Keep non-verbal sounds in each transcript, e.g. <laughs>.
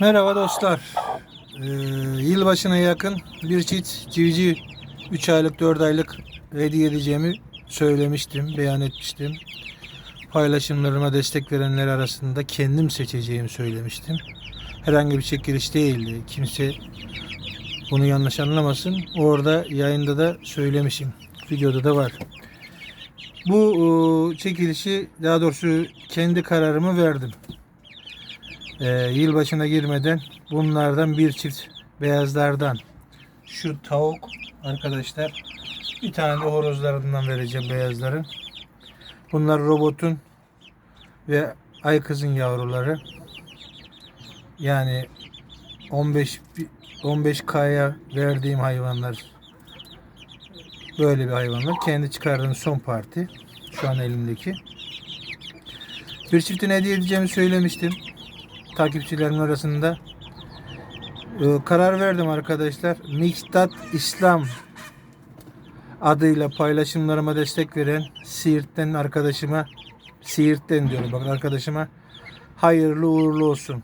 Merhaba dostlar. Ee, yılbaşına yakın bir çift civciv 3 aylık 4 aylık hediye edeceğimi söylemiştim, beyan etmiştim. Paylaşımlarıma destek verenler arasında kendim seçeceğimi söylemiştim. Herhangi bir çekiliş değildi. Kimse bunu yanlış anlamasın. Orada yayında da söylemişim. Videoda da var. Bu e, çekilişi daha doğrusu kendi kararımı verdim. Ee, yılbaşına girmeden bunlardan bir çift beyazlardan şu tavuk arkadaşlar bir tane de horozlarından vereceğim beyazların. Bunlar robotun ve ay kızın yavruları. Yani 15 15K'ya verdiğim hayvanlar böyle bir hayvanlar. Kendi çıkardığım son parti. Şu an elimdeki. Bir çiftine hediye edeceğimi söylemiştim takipçilerim arasında. Ee, karar verdim arkadaşlar. Miktat İslam adıyla paylaşımlarıma destek veren Siirt'ten arkadaşıma Siirt'ten diyorum bakın arkadaşıma hayırlı uğurlu olsun.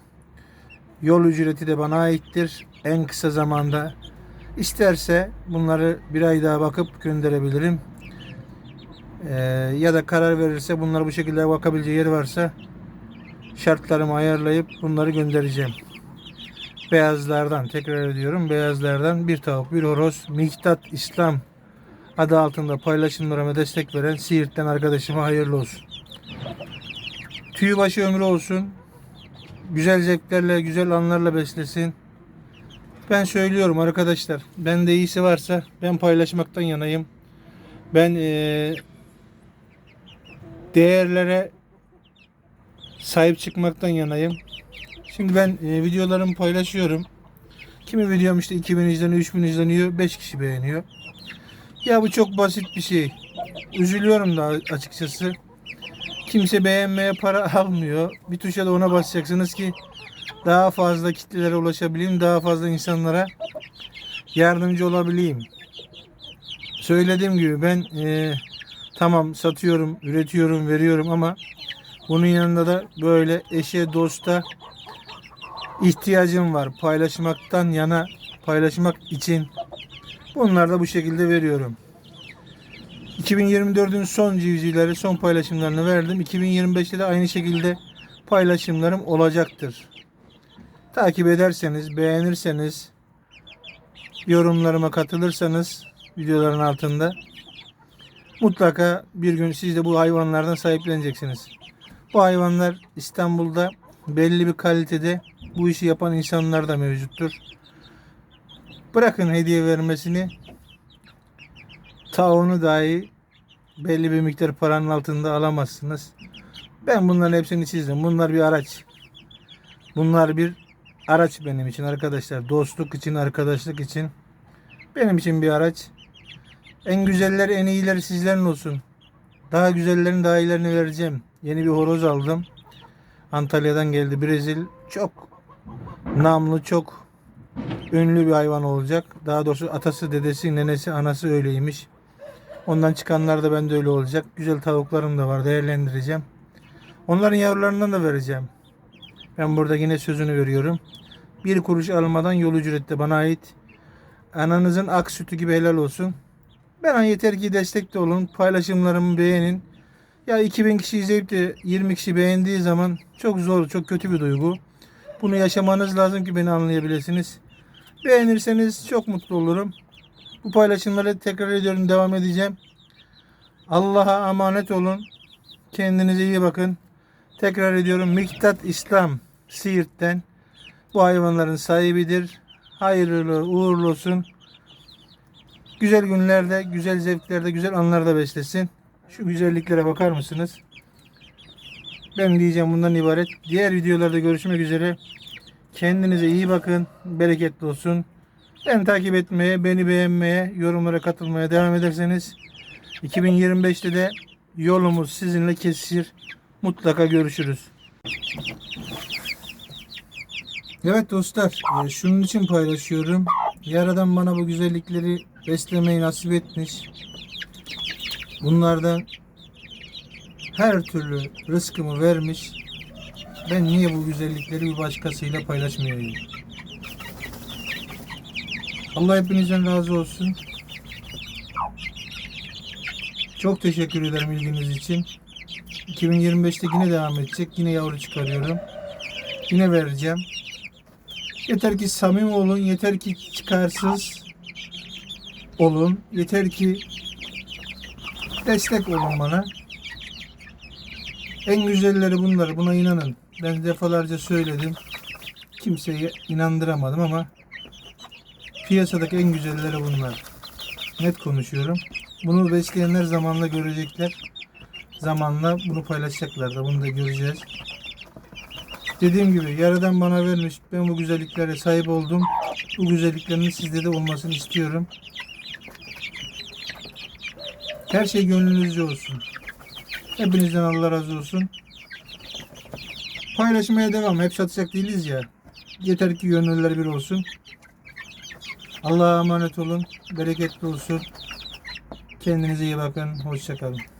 Yol ücreti de bana aittir. En kısa zamanda isterse bunları bir ay daha bakıp gönderebilirim. Ee, ya da karar verirse bunları bu şekilde bakabileceği yer varsa şartlarımı ayarlayıp bunları göndereceğim. Beyazlardan tekrar ediyorum. Beyazlardan bir tavuk bir horoz Miktat İslam adı altında paylaşımlarıma destek veren Siirt'ten arkadaşıma hayırlı olsun. Tüyü başı ömrü olsun. Güzel zevklerle, güzel anlarla beslesin. Ben söylüyorum arkadaşlar. Bende iyisi varsa ben paylaşmaktan yanayım. Ben eee, değerlere sahip çıkmaktan yanayım. Şimdi ben e, videolarımı paylaşıyorum. Kimi videom işte 2000 izleniyor, 3000 izleniyor, 5 kişi beğeniyor. Ya bu çok basit bir şey. Üzülüyorum da açıkçası. Kimse beğenmeye para <laughs> almıyor. Bir tuşa da ona basacaksınız ki daha fazla kitlelere ulaşabileyim, daha fazla insanlara yardımcı olabileyim. Söylediğim gibi ben e, tamam satıyorum, üretiyorum, veriyorum ama bunun yanında da böyle eşe dosta ihtiyacım var. Paylaşmaktan yana paylaşmak için bunları da bu şekilde veriyorum. 2024'ün son civcivleri, son paylaşımlarını verdim. 2025'te de aynı şekilde paylaşımlarım olacaktır. Takip ederseniz, beğenirseniz, yorumlarıma katılırsanız videoların altında mutlaka bir gün siz de bu hayvanlardan sahipleneceksiniz. Bu hayvanlar İstanbul'da belli bir kalitede bu işi yapan insanlar da mevcuttur. Bırakın hediye vermesini. Tavuğunu dahi belli bir miktar paranın altında alamazsınız. Ben bunların hepsini çizdim. Bunlar bir araç. Bunlar bir araç benim için arkadaşlar. Dostluk için, arkadaşlık için. Benim için bir araç. En güzeller, en iyileri sizlerin olsun. Daha güzellerin daha iyilerini vereceğim. Yeni bir horoz aldım. Antalya'dan geldi. Brezil çok namlı, çok ünlü bir hayvan olacak. Daha doğrusu atası, dedesi, nenesi, anası öyleymiş. Ondan çıkanlar da bende öyle olacak. Güzel tavuklarım da var. Değerlendireceğim. Onların yavrularından da vereceğim. Ben burada yine sözünü veriyorum. Bir kuruş almadan yol ücreti de bana ait. Ananızın ak sütü gibi helal olsun. Bana yeter ki destekte olun. Paylaşımlarımı beğenin. Ya 2000 kişi izleyip de 20 kişi beğendiği zaman çok zor, çok kötü bir duygu. Bunu yaşamanız lazım ki beni anlayabilirsiniz. Beğenirseniz çok mutlu olurum. Bu paylaşımları tekrar ediyorum, devam edeceğim. Allah'a emanet olun. Kendinize iyi bakın. Tekrar ediyorum Miktat İslam Siirt'ten bu hayvanların sahibidir. Hayırlı uğurlu olsun. Güzel günlerde, güzel zevklerde, güzel anlarda beslesin. Şu güzelliklere bakar mısınız? Ben diyeceğim bundan ibaret. Diğer videolarda görüşmek üzere. Kendinize iyi bakın. Bereketli olsun. Beni takip etmeye, beni beğenmeye, yorumlara katılmaya devam ederseniz 2025'te de yolumuz sizinle kesişir. Mutlaka görüşürüz. Evet dostlar, e, şunun için paylaşıyorum. Yaradan bana bu güzellikleri beslemeyi nasip etmiş. Bunlardan her türlü rızkımı vermiş. Ben niye bu güzellikleri bir başkasıyla paylaşmayayım? Allah hepinizden razı olsun. Çok teşekkür ederim ilginiz için. 2025'te yine devam edecek. Yine yavru çıkarıyorum. Yine vereceğim. Yeter ki samimi olun. Yeter ki çıkarsız olun. Yeter ki destek olun bana. En güzelleri bunlar. Buna inanın. Ben defalarca söyledim. Kimseyi inandıramadım ama piyasadaki en güzelleri bunlar. Net konuşuyorum. Bunu besleyenler zamanla görecekler. Zamanla bunu paylaşacaklar da bunu da göreceğiz. Dediğim gibi yaradan bana vermiş. Ben bu güzelliklere sahip oldum. Bu güzelliklerin sizde de olmasını istiyorum. Her şey gönlünüzce olsun. Hepinizden Allah razı olsun. Paylaşmaya devam. Hep satacak değiliz ya. Yeter ki gönüller bir olsun. Allah'a emanet olun. Bereketli olsun. Kendinize iyi bakın. Hoşçakalın.